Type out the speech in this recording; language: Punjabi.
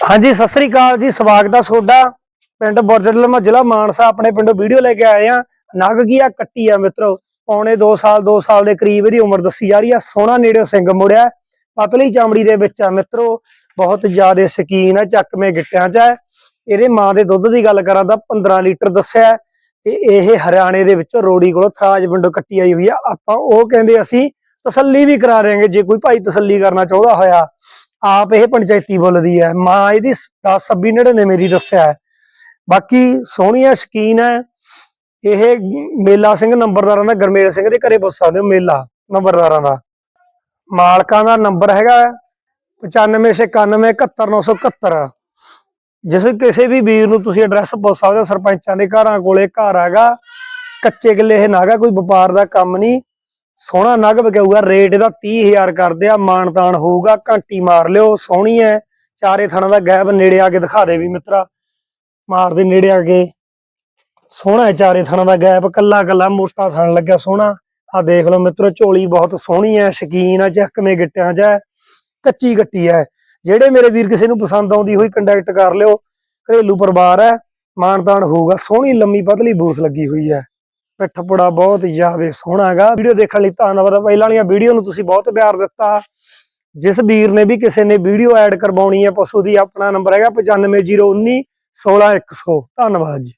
ਹਾਂਜੀ, ਸਤਿ ਸ੍ਰੀ ਅਕਾਲ ਜੀ, ਸਵਾਗਤ ਆ ਤੁਹਾਡਾ। ਪਿੰਡ ਬੁਰਜਲਮ ਜ਼ਿਲ੍ਹਾ ਮਾਨਸਾ, ਆਪਣੇ ਪਿੰਡੋਂ ਵੀਡੀਓ ਲੈ ਕੇ ਆਏ ਆ। ਨਗ ਕੀ ਆ, ਕੱਟੀ ਆ ਮਿੱਤਰੋ। ਪੌਣੇ 2 ਸਾਲ 2 ਸਾਲ ਦੇ ਕਰੀਬ ਇਹਦੀ ਉਮਰ ਦੱਸੀ ਜਾ ਰਹੀ ਆ। ਸੋਹਣਾ ਨੇੜੇ ਸਿੰਘ ਮੁੜਿਆ, ਪਤਲੀ ਚਾਮੜੀ ਦੇ ਵਿੱਚ ਆ ਮਿੱਤਰੋ। ਬਹੁਤ ਜ਼ਿਆਦਾ ਸ਼ਕੀਨ ਆ, ਚੱਕਵੇਂ ਗਿੱਟਿਆਂ 'ਚ ਹੈ ਇਹਦੇ ਮਾਂ ਦੇ ਦੁੱਧ ਦੀ ਗੱਲ ਕਰਾਂ ਤਾਂ 15 ਲੀਟਰ ਦੱਸਿਆ ਤੇ ਇਹ ਹਰਿਆਣੇ ਦੇ ਵਿੱਚ ਰੋੜੀ ਕੋਲੋਂ ਥਰਾਜ ਪਿੰਡੋਂ ਕੱਟੀ ਆਈ ਹੋਈ ਆ। ਆਪਾਂ ਉਹ ਕਹਿੰਦੇ ਅਸੀਂ ਤਸੱਲੀ ਵੀ ਕਰਾ ਦੇਾਂਗੇ ਜੇ ਕੋਈ ਭਾਈ ਤਸੱਲੀ ਕਰਨਾ ਚਾਹੁੰਦਾ ਹੋਇਆ। ਆਪ ਇਹ ਪੰਚਾਇਤੀ ਬੋਲਦੀ ਹੈ। ਮਾਂ ਇਹਦੀ 10 26 99 ਦੀ ਦੱਸਿਆ ਹੈ। ਬਾਕੀ ਸੋਹਣੀਆ ਸ਼ਕੀਨ ਹੈ। ਇਹ ਮੇਲਾ ਸਿੰਘ ਨੰਬਰਦਾਰਾਂ ਦਾ, ਗਰਮੇਲ ਸਿੰਘ ਦੇ ਘਰੇ ਪੁੱਛ ਸਕਦੇ ਹੋ, ਮੇਲਾ ਨੰਬਰਦਾਰਾਂ ਦਾ। ਮਾਲਕਾਂ ਦਾ ਨੰਬਰ ਹੈਗਾ 9591971971 ਜਿਸ ਕਿਸੇ ਵੀ ਵੀਰ ਨੂੰ ਤੁਸੀਂ ਐਡਰੈਸ ਪੁੱਛ ਸਕਦੇ ਹੋ, ਸਰਪੰਚਾਂ ਦੇ ਘਰਾਂ ਕੋਲੇ ਘਰ ਹੈਗਾ। ਕੱਚੇ ਕਿੱਲੇ ਇਹ ਨਾਗਾ, ਕੋਈ ਵਪਾਰ ਦਾ ਕੰਮ ਨਹੀਂ। ਸੋਹਣਾ ਨਗ ਵਿਕਾਊਗਾ ਰੇਟ ਇਹਦਾ 30000 ਕਰਦੇ ਆ, ਮਾਨਤਾਨ ਹੋਊਗਾ, ਘੰਟੀ ਮਾਰ ਲਿਓ, ਸੋਹਣੀ ਐ। ਚਾਰੇ ਥਣਾ ਦਾ ਗੈਪ ਨੇੜੇ ਆ ਕੇ ਦਿਖਾ ਦੇ ਵੀ ਮਿੱਤਰਾ। ਮਾਰ ਦੇ ਨੇੜੇ ਆ ਕੇ। ਸੋਹਣਾ ਹੈ ਚਾਰੇ ਥਣਾ ਦਾ ਗੈਪ, ਕੱਲਾ ਕੱਲਾ ਮੋਟਾ ਥਣ ਲੱਗਿਆ ਸੋਹਣਾ। ਆ ਦੇਖ ਲਓ ਮਿੱਤਰੋ, ਝੋਲੀ ਬਹੁਤ ਸੋਹਣੀ ਐ, ਸ਼ਕੀਨ ਆ ਚੱਕਵੇਂ ਗਿੱਟਿਆਂ 'ਚ ਐ, ਕੱਚੀ ਗੱਟੀ ਐ। ਜਿਹੜੇ ਮੇਰੇ ਵੀਰ ਕਿਸੇ ਨੂੰ ਪਸੰਦ ਆਉਂਦੀ ਹੋਈ ਕੰਟੈਕਟ ਕਰ ਲਿਓ। ਘਰੇਲੂ ਪਰਿਵਾਰ ਐ, ਮਾਨਤਾਨ ਹੋਊਗਾ, ਸੋਹਣੀ ਲੰਮੀ ਪਤਲੀ ਬੂਸ ਲੱਗੀ ਹੋਈ ਐ। ਪਿੱਠ ਪੁੜਾ ਬਹੁਤ ਜ਼ਿਆਦਾ ਸੋਹਣਾ ਹੈਗਾ। ਵੀਡੀਓ ਦੇਖਣ ਲਈ ਧੰਨਵਾਦ। ਪਹਿਲਾਂ ਵਾਲੀਆਂ ਵੀਡੀਓ ਨੂੰ ਤੁਸੀਂ ਬਹੁਤ ਪਿਆਰ ਦਿੱਤਾ। ਜਿਸ ਵੀਰ ਨੇ ਵੀ ਕਿਸੇ ਨੇ ਵੀਡੀਓ ਐਡ ਕਰਵਾਉਣੀ ਹੈ, ਪਸ਼ੂ ਦੀ ਆਪਣਾ ਨੰਬਰ ਹੈਗਾ 9501 16100 ਧੰਨਵਾਦ ਜੀ।